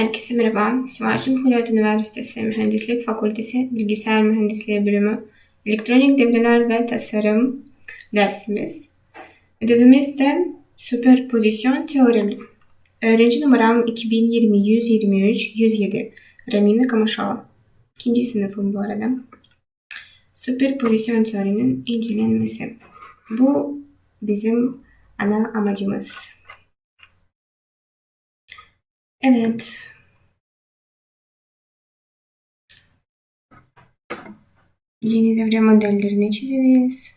Herkese merhaba. Sivas Cumhuriyet Üniversitesi Mühendislik Fakültesi Bilgisayar Mühendisliği Bölümü Elektronik Devreler ve Tasarım dersimiz. Ödevimiz de süperpozisyon teoremi. Öğrenci numaram 2020-123-107. Remina Kamaşova. İkinci sınıfım bu arada. Süperpozisyon teoreminin incelenmesi. Bu bizim ana amacımız. Evet. Yeni devre modellerini çiziniz.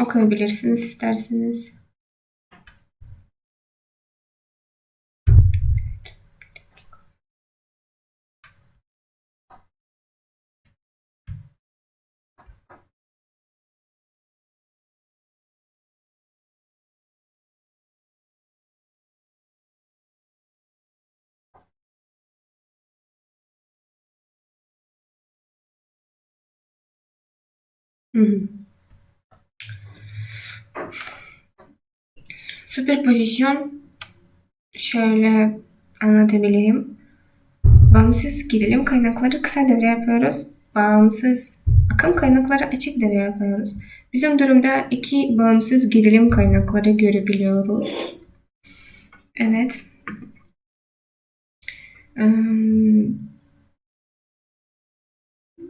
Okuyabilirsiniz isterseniz. Süperpozisyon şöyle anlatabileyim. Bağımsız gerilim kaynakları kısa devre yapıyoruz. Bağımsız akım kaynakları açık devre yapıyoruz. Bizim durumda iki bağımsız gerilim kaynakları görebiliyoruz. Evet.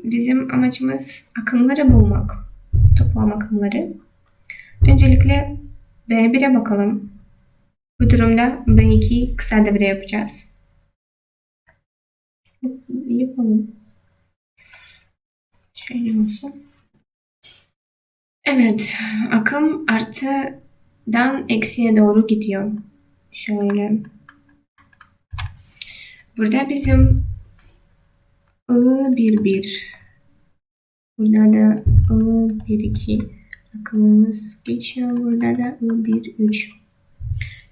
Bizim amacımız akımları bulmak. Toplam akımları. Öncelikle B1'e bakalım. Bu durumda B2 kısa devre yapacağız. Yapalım. Şöyle olsun. Evet, akım artıdan eksiye doğru gidiyor. Şöyle. Burada bizim I11 Burada da I12 akımımız geçiyor. Burada da I13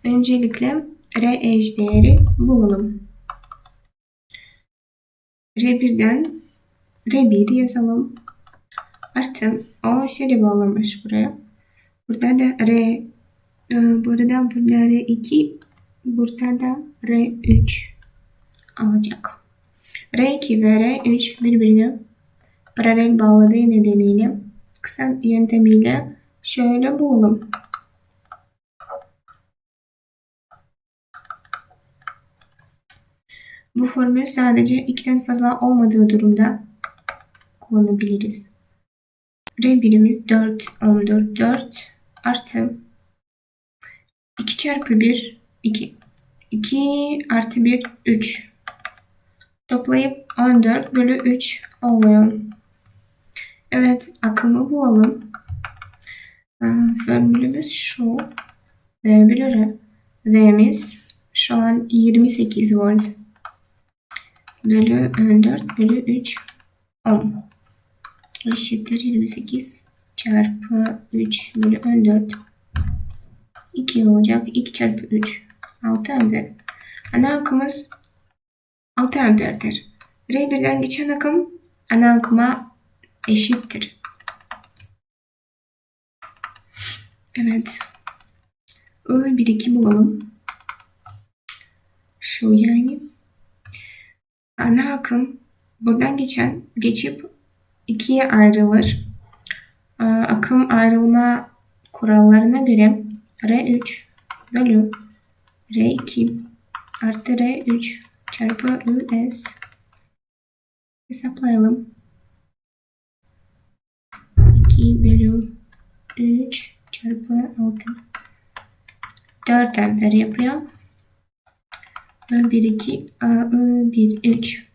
Öncelikle R eşdeğeri bulalım. R1'den R1 yazalım. Artı O seri bağlamış buraya. Burada da R burada burada R2 burada da R3 alacak. R2 ve R3 birbirine paralel bağladığı nedeniyle kısa yöntemiyle şöyle bulalım. Bu formül sadece ikiden fazla olmadığı durumda kullanabiliriz. R birimiz 4, 14, 4 artı 2 çarpı 1, 2. 2 artı 1, 3. Toplayıp 14 bölü 3 oluyor. Evet akımı bulalım. Ee, formülümüz şu. V bölü V'miz şu an 28 volt. Bölü 14 bölü 3 10. Eşittir 28 çarpı 3 bölü 14. 2 olacak. 2 çarpı 3. 6 amper. Ana akımız 6 amperdir. R1'den geçen akım ana akıma eşittir. Evet. Öyle bir iki bulalım. Şu yani. Ana akım buradan geçen geçip ikiye ayrılır. Akım ayrılma kurallarına göre R3 bölü R2 artı R3 çarpı IS hesaplayalım. 2 bölü 3 çarpı 6 4 amper yapıyor. 1 2 1 3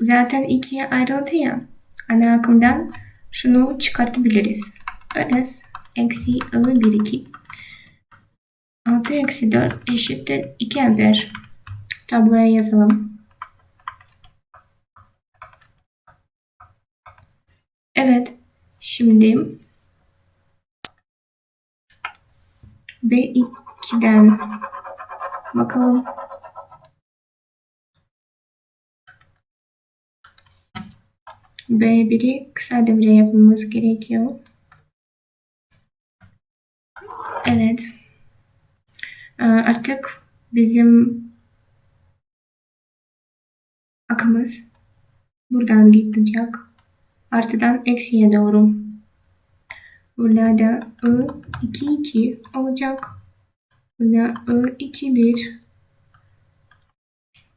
Zaten ikiye ayrıldı ya. Ana akımdan şunu çıkartabiliriz. IS eksi I 1 2 6 eksi 4 eşittir 2 amper. Tabloya yazalım. Evet. Şimdi B2'den bakalım. B1'i kısa devre yapmamız gerekiyor. Evet. Ee, artık bizim akımız buradan gidecek. Artıdan eksiye doğru. Burada da I 2 2 olacak. Burada I 2 1.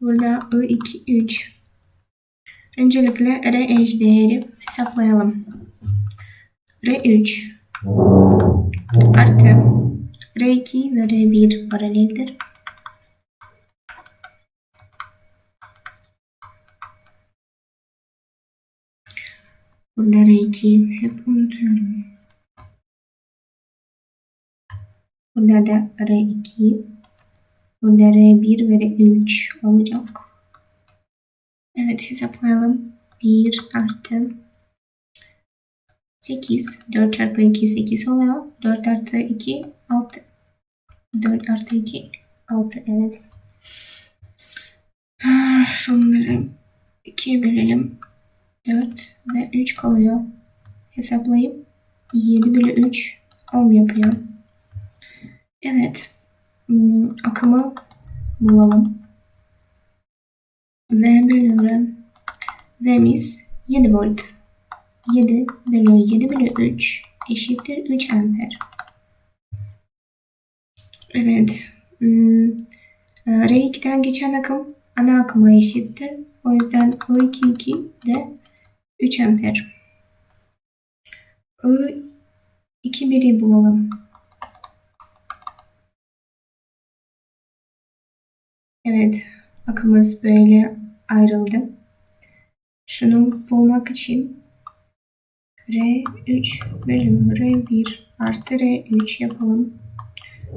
Burada I 2 3. Öncelikle R değeri hesaplayalım. R3 artı R2 ve R1 paraleldir. Burada R2 hep unutuyorum. Burada da R2 Burada R1 ve R3 olacak. Evet hesaplayalım. 1 artı 8. 4 çarpı 2 8 oluyor. 4 artı 2 6. 4 artı 2 6 evet. Şunları 2'ye bölelim. 4 ve 3 kalıyor. Hesaplayıp 7 bölü 3 10 yapıyor. Evet. Hmm, akımı bulalım. V bölüyorum. V'miz 7 volt. 7 bölü 7 bölü 3 eşittir 3 amper. Evet. Hmm, R2'den geçen akım ana akıma eşittir. O yüzden I22 de 3 amper. I21'i bulalım. Evet, akımız böyle ayrıldı. Şunu bulmak için R3 bölü R1 artı R3 yapalım.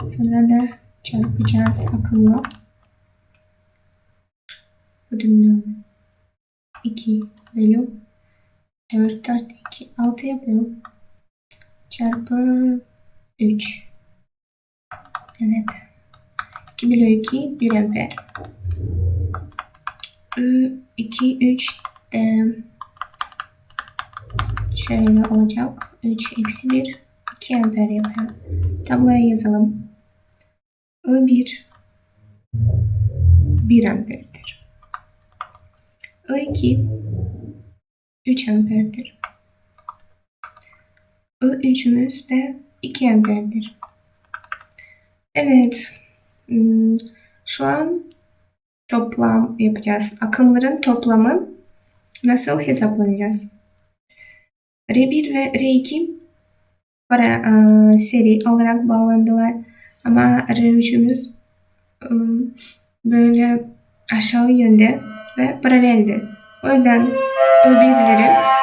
Sonra da çarpacağız akımla. Ödümden 2 bölü 4 artı 2 6 yapıyor. Çarpı 3. Evet. 2 bölü 2 1 amper. 2 3 de şöyle olacak. 3 eksi 1 2 amper yapıyor. Tabloya yazalım. I1 1 amperdir. I2 3 amperdir. I3'ümüz de 2 amperdir. Evet. Hmm, şu an toplam yapacağız. Akımların toplamı nasıl hesaplanacağız? R1 ve R2 para e, seri olarak bağlandılar. Ama R3'ümüz e, böyle aşağı yönde ve paraleldi. O yüzden I1'leri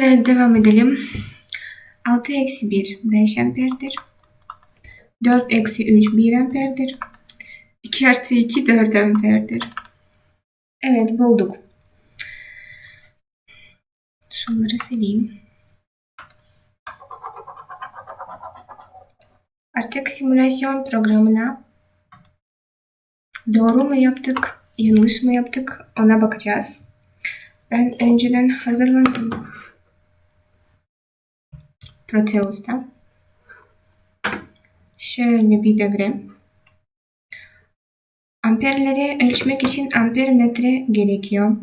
Evet devam edelim. 6 eksi 1 5 amperdir. 4 eksi 3 1 amperdir. 2 artı 2 4 amperdir. Evet bulduk. Şunları sileyim. Artık simülasyon programına doğru mu yaptık, yanlış mı yaptık ona bakacağız. Ben önceden hazırlandım. Proteus'ta. Şöyle bir devre. Amperleri ölçmek için amper metre gerekiyor.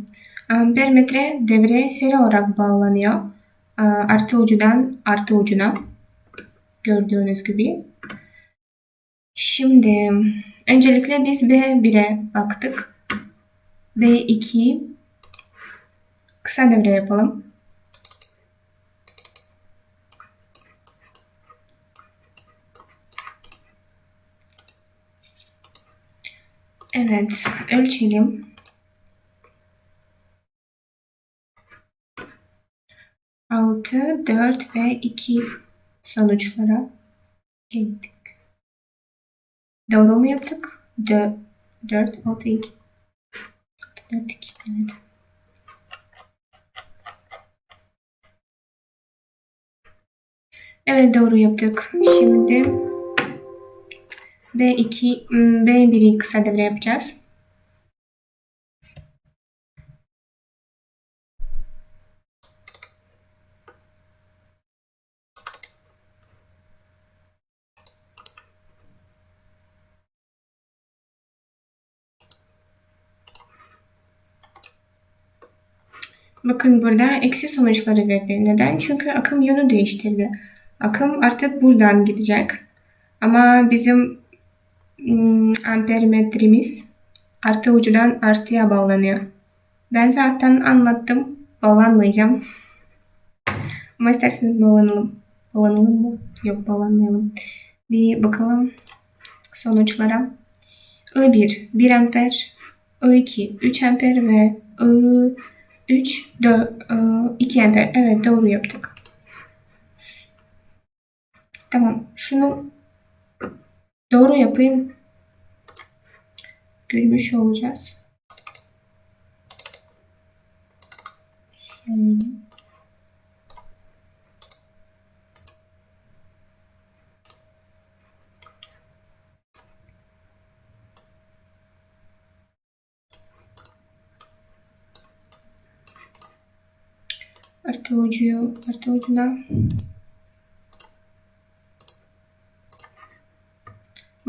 Amper metre devreye seri olarak bağlanıyor. Artı ucudan artı ucuna. Gördüğünüz gibi. Şimdi öncelikle biz B1'e baktık. B2 kısa devre yapalım. Evet, ölçelim. Altı, dört ve iki sonuçlara geldik. Doğru mu yaptık? Dö 4, 6, 2. 4, 2. Evet. Evet doğru yaptık. Şimdi B2, hmm, B1'i kısa devre yapacağız. Bakın burada eksi sonuçları verdi. Neden? Çünkü akım yönü değiştirdi. Akım artık buradan gidecek. Ama bizim hmm, ampermetremiz artı ucudan artıya bağlanıyor. Ben zaten anlattım. Bağlanmayacağım. Ama isterseniz bağlanalım. Bağlanalım mı? Yok bağlanmayalım. Bir bakalım sonuçlara. I1 1 amper, I2 3 amper ve I3 4, 2 amper. Evet doğru yaptık. Tamam. Şunu doğru yapayım. Görmüş olacağız. Şöyle. Artı ucu, artı ucuna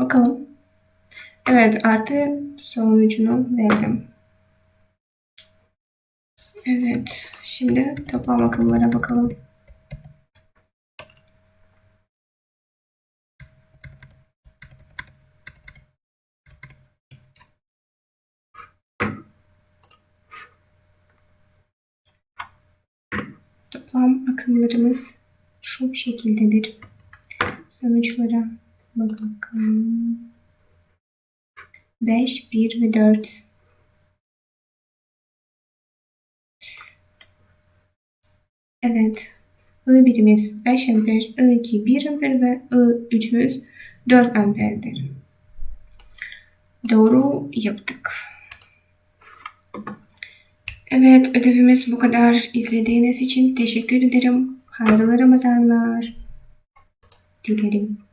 Bakalım. Evet artı sonucunu verdim. Evet. Şimdi toplam akımlara bakalım. Toplam akımlarımız şu şekildedir. Sonuçlara bakalım. 5, 1 ve 4. Evet. I birimiz 5 amper, I2 1 amper ve I3'ümüz 4 amperdir. Doğru yaptık. Evet ödevimiz bu kadar. İzlediğiniz için teşekkür ederim. Hayırlı Ramazanlar dilerim.